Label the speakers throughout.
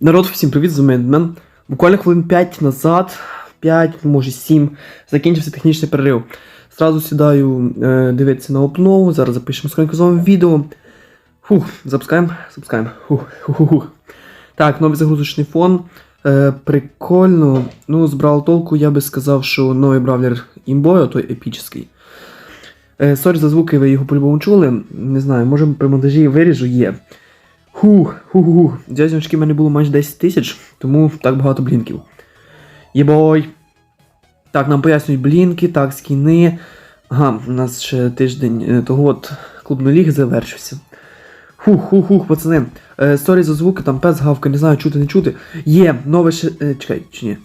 Speaker 1: Народ, всім привіт, з Медмен. Буквально хвилин 5 назад, 5, може 7, закінчився технічний перерив. Зразу сідаю е, дивитися на обнову, зараз запишемо скоренько з вами відео. Фух, запускаємо, запускаємо. Фух, фух, фух. Так, новий загрузочний фон. Е, прикольно. Ну, з толку я би сказав, що новий бравлер імбою, той епічний. Е, сорі за звуки, ви його по-любому чули. Не знаю, може при монтажі виріжу є. Хух, хух, хух. В мене було майже 10 тисяч, тому так багато блінків. Єбой. Так, нам пояснюють блінки, так, скіни. Ага, у нас ще тиждень е, того от клубної ліги завершився. Хух, хух, хух, пацани. Е, сорі за звуки, там пес гавка, не знаю, чути, не чути. Є, нове ще. Е, чекай, чи ні?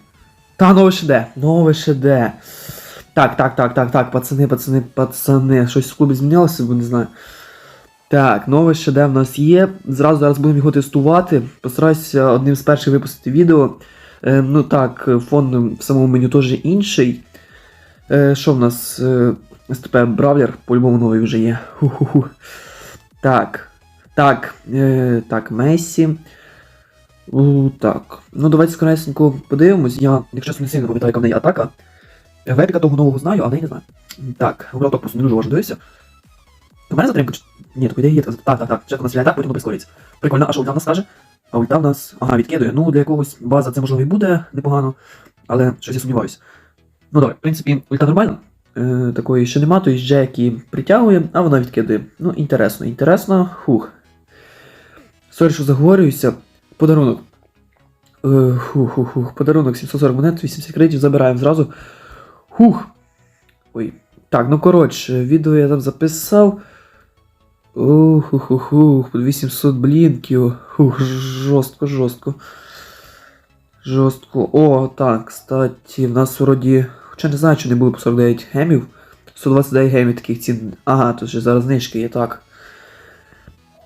Speaker 1: Та, нове ще де, Нове ще де. Так, так, так, так, так, пацани, пацани, пацани. Щось в клубі змінилося, бо не знаю. Так, нове де в нас є. Зразу зараз будемо його тестувати. Постараюся одним з перших випустити відео. Е, ну так, фон в самому меню теж інший. Е, що в нас? Е, СТП Бравлер, по-любому новий вже є. Ху-ху-ху. Так. Так, е, так, Месі. У, так. Ну, давайте скоресенько подивимось. Я, якщо не сильно пам'ятаю, яка в неї атака. Вепіка того нового знаю, але я не знаю. Так, Гурал просто не дуже важко дивився. У мене затримка? Ні, так ідея є. Так, так, так. Спочатку нас стріляє так, потім прискорюється. Прикольно, а що ульта в нас скаже? А ульта в нас. Ага, відкидує. Ну, для якогось база це можливо і буде непогано, але щось я сумніваюся. Ну добре, в принципі, ульта нормальна. Е, такої ще нема, то Джекі притягує, а вона відкидує. Ну, інтересно, інтересно. Хух. Сорі, що заговорююся. Подарунок. Е, хух, хух, хух. Подарунок 740 монет, 80 кредитів забираємо зразу. Хух. Ой. Так, ну коротше, відео я там записав. Ух, ух, ух, ух, 800 блінків. Ух, жорстко, жорстко. Жорстко. О, так, кстати, в нас вроді. Хоча не знаю, чи не було по 49 гемів. 129 гемів таких цін. Ага, тут ще зараз знижки є, так.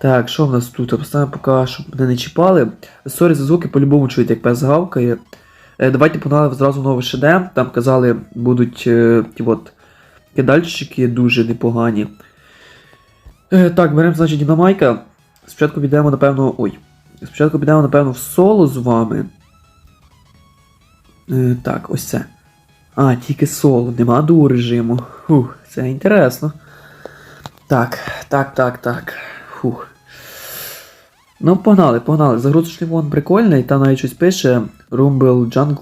Speaker 1: Так, що в нас тут? Поставимо поки, щоб мене не чіпали. Сорі за звуки, по-любому чуєте, як пес гавкає. Е, давайте погнали зразу новий ШД. Там казали, будуть е, ті от кидальщики дуже непогані. Е, так, беремо, значить, Дінамайка. Спочатку підемо, напевно. Ой. Спочатку підемо, напевно, в соло з вами. Е, так, ось це. А, тільки соло, нема дуо режиму. Фух, це інтересно. Так, так, так, так. Фух. Ну, погнали, погнали. Загрузочний вон прикольний, там навіть щось пише Rumble Jungle.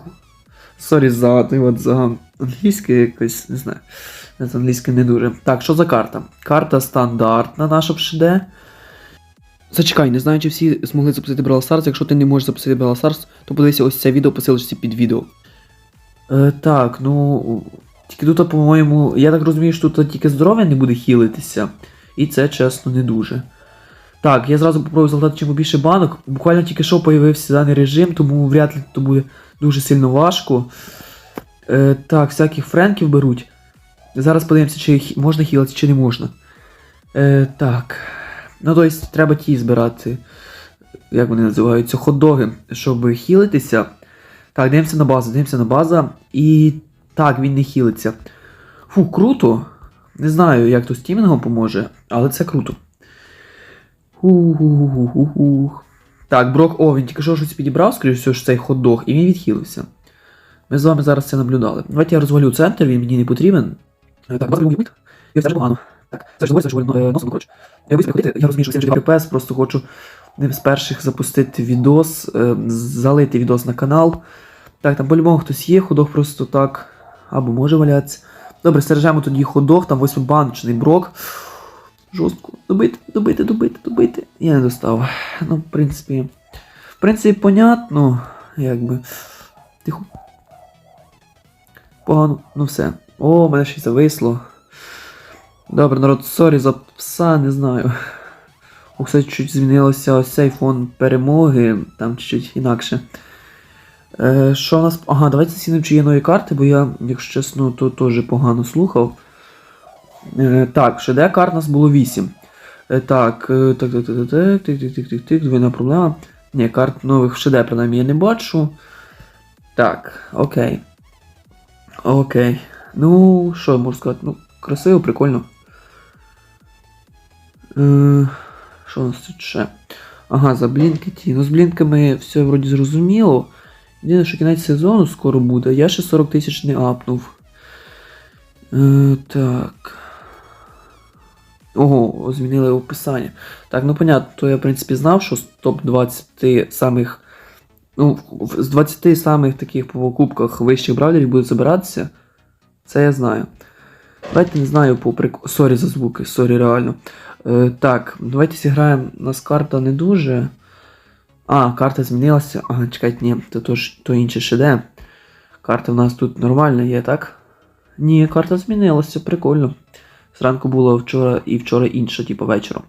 Speaker 1: Сорі за от за англійське якось, не знаю. З англійською не дуже. Так, що за карта? Карта стандартна наша в. Зачекай, не знаю, чи всі змогли запустити Brawl Stars. Якщо ти не можеш запустити Brawl Stars, то подивися ось це відео по ссылочці під відео. Е, так, ну. Тільки тут, по-моєму, я так розумію, що тут тільки здоров'я не буде хілитися. І це чесно не дуже. Так, я зразу попробую залатати чим більше банок. Буквально тільки що появився даний режим, тому вряд ли то буде дуже сильно важко. Е, так, всяких френків беруть. Зараз подивимося, чи можна хілити, чи не можна. Е, так. Ну, тобто, треба ті збирати. Як вони називаються? Хот-доги, щоб хілитися. Так, дивимося на базу, дивимося на базу. І так, він не хілиться. Фу, круто. Не знаю, як то з поможе, але це круто. Ху-ху-ху-ху-ху. Так, Брок, о, він тільки що щось підібрав, скоріш всього, що цей хот-дог, і він відхилився. Ми з вами зараз це наблюдали. Давайте я розвалю центр, він мені не потрібен. Е, Так, базовий мульт. І це ж погано. Так, це ж доволі, це носом, коротше. Я вийду ходити, я розумію, що це вже КПС, просто хочу з перших запустити відос, е, залити відос на канал. Так, там по-любому хтось є, ходох просто так. Або може валятися. Добре, стережемо тоді ходох, там восьмибаночний брок. Жорстко. Добити, добити, добити, добити. Я не достав. Ну, в принципі. В принципі, понятно. Якби. Тихо. Погано, ну все. О, мене щось зависло. Добре, народ, сорі за пса, не знаю. О, кстати, чуть змінилося ось цей фон перемоги, там чуть-чуть інакше. Е, Що в нас... Ага, давайте зацінимо, чи є нові карти, бо я, якщо чесно, то теж погано слухав. Е, Так, ШД карт у нас було 8. Е, е, Так, так, так, так, так, так, так, так, так, так, тик, двойна проблема. Ні, карт нових в ШД, принаймні, я не бачу. Так, окей. Окей. Ну, що я можу сказати? Ну, красиво, прикольно. Е, що у нас тут ще? Ага, за блінки ті. Ну з блінками все вроді зрозуміло. Єдине, що кінець сезону скоро буде. Я ще 40 тисяч не апнув. Е, так. Ого, змінили описання. Так, ну понятно, то я в принципі знав, що з топ-20 самих. Ну, з 20 самих таких по кубках вищих бравлерів будуть забиратися. Це я знаю. Давайте не знаю по прик... Сорі за звуки, сорі, реально. Е, так, давайте зіграємо. У нас карта не дуже. А, карта змінилася. Ага, чекайте, ні, то, то, то інше де. Карта в нас тут нормальна є, так? Ні, карта змінилася, прикольно. Зранку було вчора і вчора інша, типу вечором.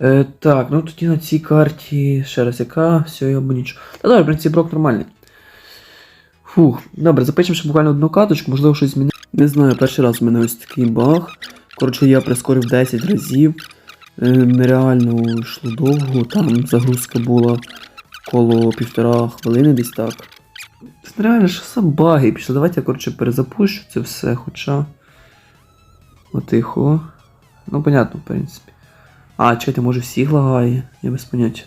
Speaker 1: Е, так, ну тоді на цій карті ще раз яка, все, я або нічого. Та добре, в принципі, брок нормальний. Фух, добре, запишемо ще буквально одну каточку, можливо, щось змінить. Не знаю, перший раз в мене ось такий баг. Коротше, я прискорив 10 разів. Е, нереально йшло довго, там загрузка була коло півтора хвилини десь так. Це нереально, що за баги пішли. Давайте я, коротше, перезапущу це все, хоча. Отихо. Ну, понятно, в принципі. А, чекайте, може всіх лагає, я без поняття.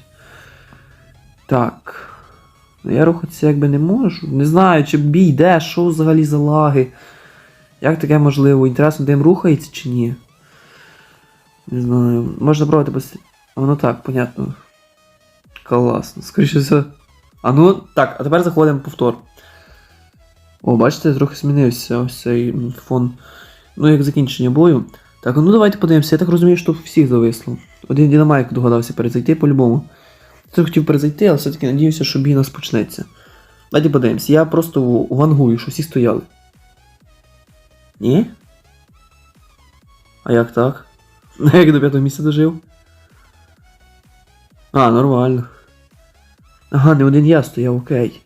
Speaker 1: Так. Ну я рухатися якби не можу. Не знаю, чи бій йде, що взагалі за лаги. Як таке можливо? Інтересно, дим рухається чи ні? Не знаю. Можна пробувати без. Воно так, понятно. Класно. Скоріше все. А ну, так, а тепер заходимо повтор. О, бачите, трохи змінився ось цей фон. Ну, як закінчення бою. Так, ну давайте подивимося. Я так розумію, що всіх зависло. Один Дінамайк догадався перезайти по-любому. Я хотів перезайти, але все-таки надіюся, що бій нас почнеться. Давайте подивимося. Я просто вангую, що всі стояли. Ні? А як так? Як до п'ятого місця дожив? А, нормально. Ага, не один я стояв, окей.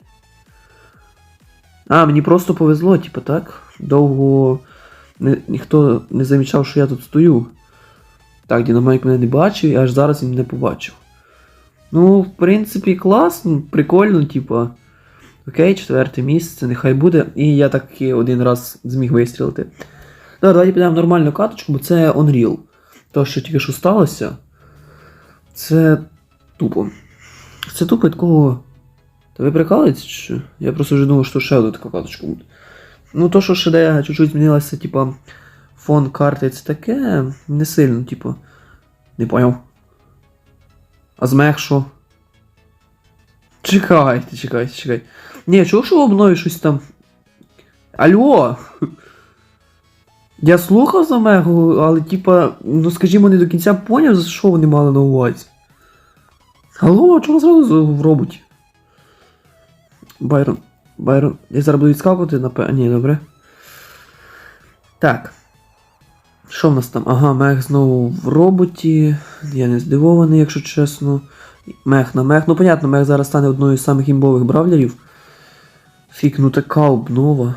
Speaker 1: А, мені просто повезло, типу, так? Довго не, ніхто не замічав, що я тут стою. Так, Дінамайк мене не бачив, і аж зараз він не побачив. Ну, в принципі, класно, прикольно, типа. Окей, четверте місце, нехай буде. І я таки один раз зміг вистрілити. Так, давайте підемо в нормальну каточку, бо це Unreal. То, що тільки що сталося. Це тупо. Це тупо від кого. Та ви прикалуєтесь? чи? Я просто вже думав, що ще одна така каточка буде. Ну, то, що ще де чуть-чуть змінилося, типа, фон карти, це таке, не сильно, типу. Не поняв. А з мех що? Чекайте, чекайте, чекайте. Ні, чого що обнові щось там. Алло! Я слухав за мегу, але типа, ну скажімо, не до кінця поняв, за що вони мали на увазі. Алло, чого зразу в роботі? Байрон. Байрон. Я зараз буду відскакувати, напевно. Ні, добре. Так. Що в нас там? Ага, мех знову в роботі. Я не здивований, якщо чесно. Мех на мех. Ну, понятно, мех зараз стане одною з самих імбових бравлерів. Фік, ну така обнова.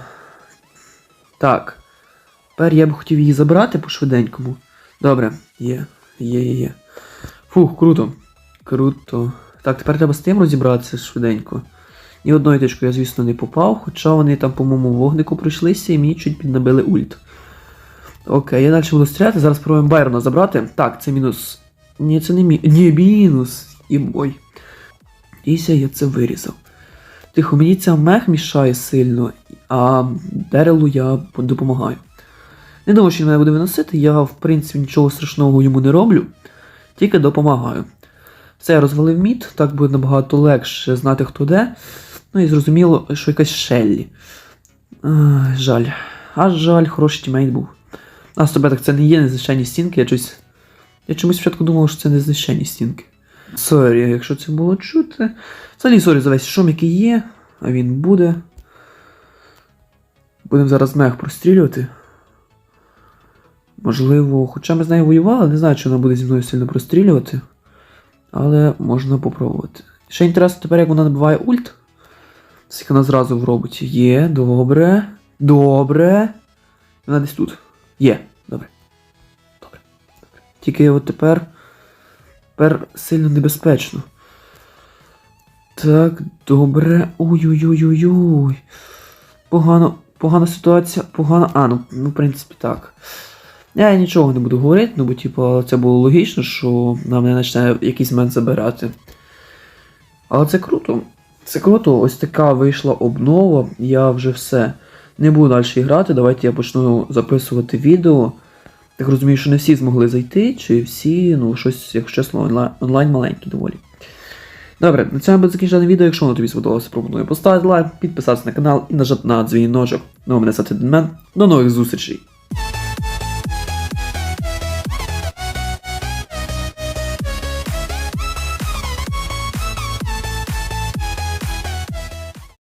Speaker 1: Так. Тепер я б хотів її забрати по швиденькому. Добре, є, є, є, є. Фух, круто. Круто. Так, тепер треба з тим розібратися швиденько. Ні одною тичкою я, звісно, не попав, хоча вони там, по-моєму, вогнику пройшлися і мені чуть піднабили ульт. Окей, я далі буду стріляти, зараз спробуємо Байрона забрати. Так, це мінус. Ні, це не мі. Ні, мінус. І бой. Дійся, я це вирізав. Тихо, мені ця мех мішає сильно, а Дерелу я допомагаю. Не думаю, що він мене буде виносити, я, в принципі, нічого страшного йому не роблю, тільки допомагаю. Все, я розвалив мід, так буде набагато легше знати, хто де. Ну і зрозуміло, що якась Шеллі. Ах, жаль. Аж жаль, хороший тімейт був. А з тебе так це не є незнищені стінки, я щось. Я чомусь спочатку думав, що це незнищені стінки. Сорі, якщо це було чути. Взагалі, сорі за весь шум, який є, а він буде. Будемо зараз мех прострілювати. Можливо, хоча ми з нею воювали, не знаю, чи вона буде зі мною сильно прострілювати. Але можна попробувати. Ще інтересно тепер, як вона набиває ульт. Скільки вона зразу в роботі. Є, добре. Добре. Вона десь тут. Є, добре. Добре. добре. Тільки от тепер. Тепер сильно небезпечно. Так, добре. Ой-ой-ой-ой-ой. Погано, погана ситуація, погана. А, ну, ну, в принципі, так. Я нічого не буду говорити, ну бо, типу, це було логічно, що нам не почне якийсь момент забирати. Але це круто. Це круто, ось така вийшла обнова, я вже все. Не буду далі грати, давайте я почну записувати відео. Так розумію, що не всі змогли зайти, чи всі, ну, щось, якщо чесно, онлайн, онлайн маленький доволі. Добре, на цьому буде закінчене відео. Якщо воно тобі сподобалося, пропоную поставити лайк, підписатися на канал і нажати на дзвіночок. Ну, а мене звати Денмен. До нових зустрічей!